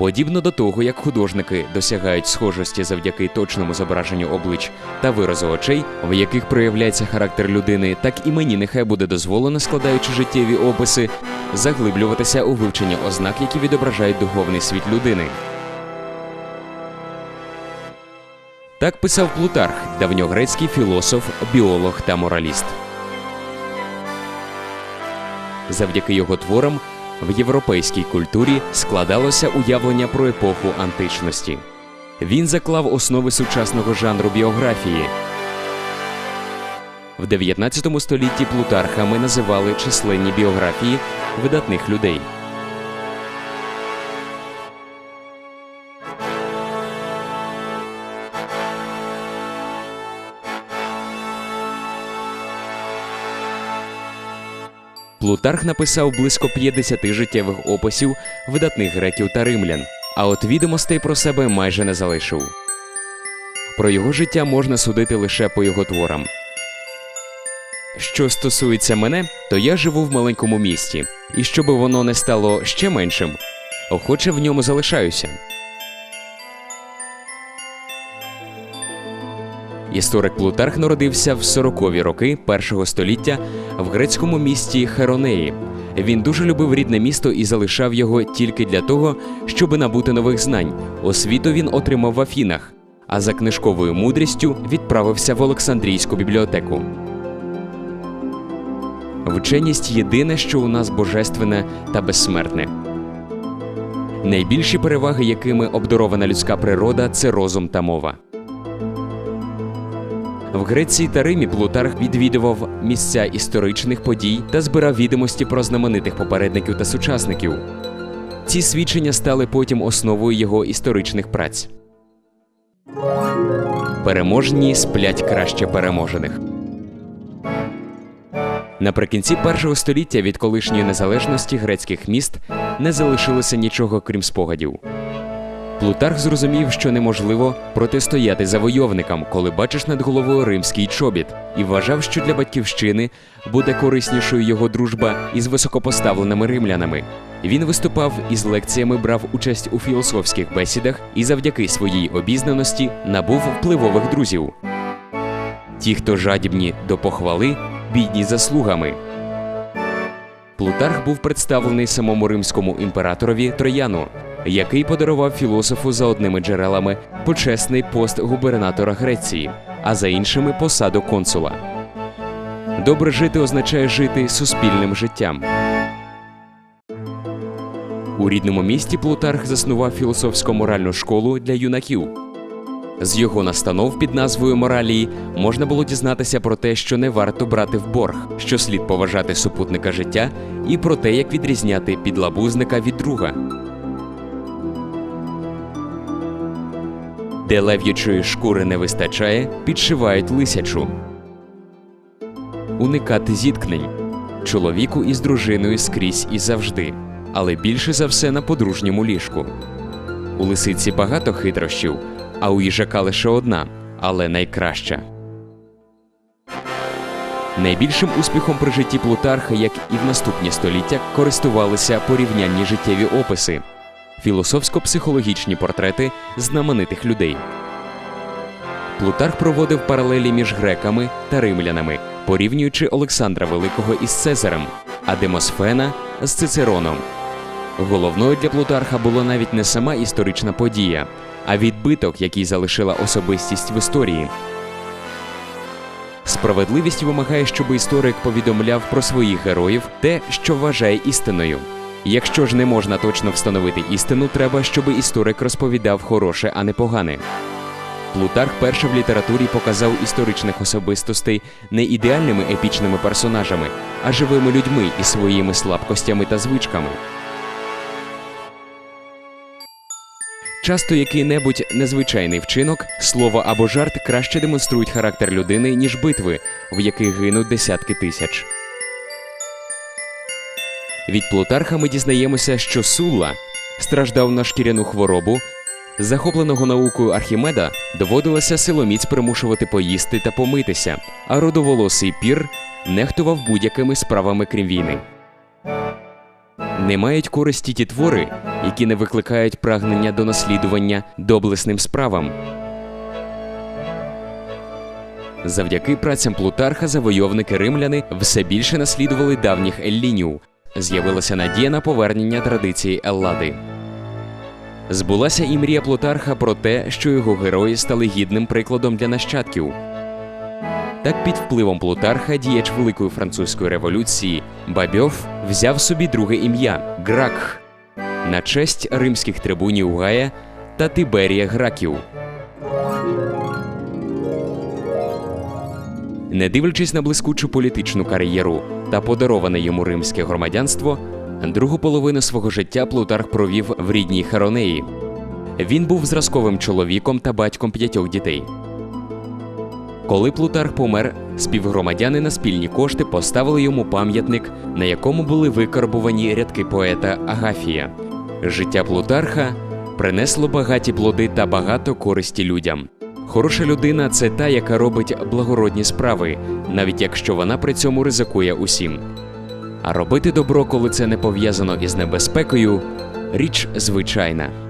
Подібно до того, як художники досягають схожості завдяки точному зображенню облич та виразу очей, в яких проявляється характер людини, так і мені нехай буде дозволено, складаючи життєві описи, заглиблюватися у вивчення ознак, які відображають духовний світ людини. Так писав Плутарх, давньогрецький філософ, біолог та мораліст. Завдяки його творам в європейській культурі складалося уявлення про епоху античності. Він заклав основи сучасного жанру біографії. В 19 столітті Плутархами називали численні біографії видатних людей. Плутарх написав близько 50 життєвих описів видатних греків та римлян, а от відомостей про себе майже не залишив. Про його життя можна судити лише по його творам. Що стосується мене, то я живу в маленькому місті, і щоб воно не стало ще меншим, охоче в ньому залишаюся. Історик Плутарх народився в 40-ві роки першого століття в грецькому місті Херонеї. Він дуже любив рідне місто і залишав його тільки для того, щоби набути нових знань. Освіту він отримав в Афінах, а за книжковою мудрістю відправився в Олександрійську бібліотеку. Вченість єдине, що у нас божественне та безсмертне. Найбільші переваги, якими обдарована людська природа, це розум та мова. В Греції та Римі Плутарх відвідував місця історичних подій та збирав відомості про знаменитих попередників та сучасників. Ці свідчення стали потім основою його історичних праць. Переможні сплять краще переможених. Наприкінці першого століття від колишньої незалежності грецьких міст не залишилося нічого крім спогадів. Плутарх зрозумів, що неможливо протистояти завойовникам, коли бачиш над головою римський чобіт, і вважав, що для батьківщини буде кориснішою його дружба із високопоставленими римлянами. Він виступав із лекціями, брав участь у філософських бесідах і завдяки своїй обізнаності набув впливових друзів. Ті, хто жадібні до похвали, бідні заслугами. Плутарх був представлений самому римському імператорові Трояну, який подарував філософу за одними джерелами почесний пост губернатора Греції, а за іншими посаду консула. Добре жити означає жити суспільним життям. У рідному місті Плутарх заснував філософсько-моральну школу для юнаків. З його настанов під назвою Моралії можна було дізнатися про те, що не варто брати в борг, що слід поважати супутника життя, і про те, як відрізняти підлабузника від друга. Де лев'ячої шкури не вистачає, підшивають лисячу. Уникати зіткнень чоловіку із дружиною скрізь і завжди, але більше за все на подружньому ліжку. У лисиці багато хитрощів, а у їжака лише одна, але найкраща. Найбільшим успіхом при житті Плутарха, як і в наступні століття, користувалися порівнянні життєві описи, філософсько-психологічні портрети знаменитих людей. Плутарх проводив паралелі між греками та римлянами, порівнюючи Олександра Великого із Цезарем, а Демосфена з Цицероном. Головною для Плутарха була навіть не сама історична подія, а відбиток, який залишила особистість в історії. Справедливість вимагає, щоб історик повідомляв про своїх героїв те, що вважає істиною. Якщо ж не можна точно встановити істину, треба, щоб історик розповідав хороше, а не погане. Плутарх перше в літературі показав історичних особистостей не ідеальними епічними персонажами, а живими людьми із своїми слабкостями та звичками. Часто який-небудь незвичайний вчинок, слово або жарт краще демонструють характер людини, ніж битви, в яких гинуть десятки тисяч. Від Плутарха ми дізнаємося, що Сулла страждав на шкіряну хворобу. Захопленого наукою Архімеда доводилося силоміць примушувати поїсти та помитися, а родоволосий пір нехтував будь-якими справами крім війни. Не мають користі ті твори, які не викликають прагнення до наслідування доблесним справам. Завдяки працям Плутарха завойовники римляни все більше наслідували давніх еллінів. З'явилася надія на повернення традиції Еллади. Збулася і мрія Плутарха про те, що його герої стали гідним прикладом для нащадків. Так, під впливом Плутарха діяч Великої французької революції Бабьов взяв собі друге ім'я Гракх на честь римських трибунів Гая та Тиберія Граків. Не дивлячись на блискучу політичну кар'єру та подароване йому римське громадянство, другу половину свого життя Плутарх провів в рідній Херонеї. Він був зразковим чоловіком та батьком п'ятьох дітей. Коли Плутарх помер, співгромадяни на спільні кошти поставили йому пам'ятник, на якому були викарбувані рядки поета Агафія. Життя Плутарха принесло багаті плоди та багато користі людям. Хороша людина це та, яка робить благородні справи, навіть якщо вона при цьому ризикує усім. А робити добро, коли це не пов'язано із небезпекою, річ звичайна.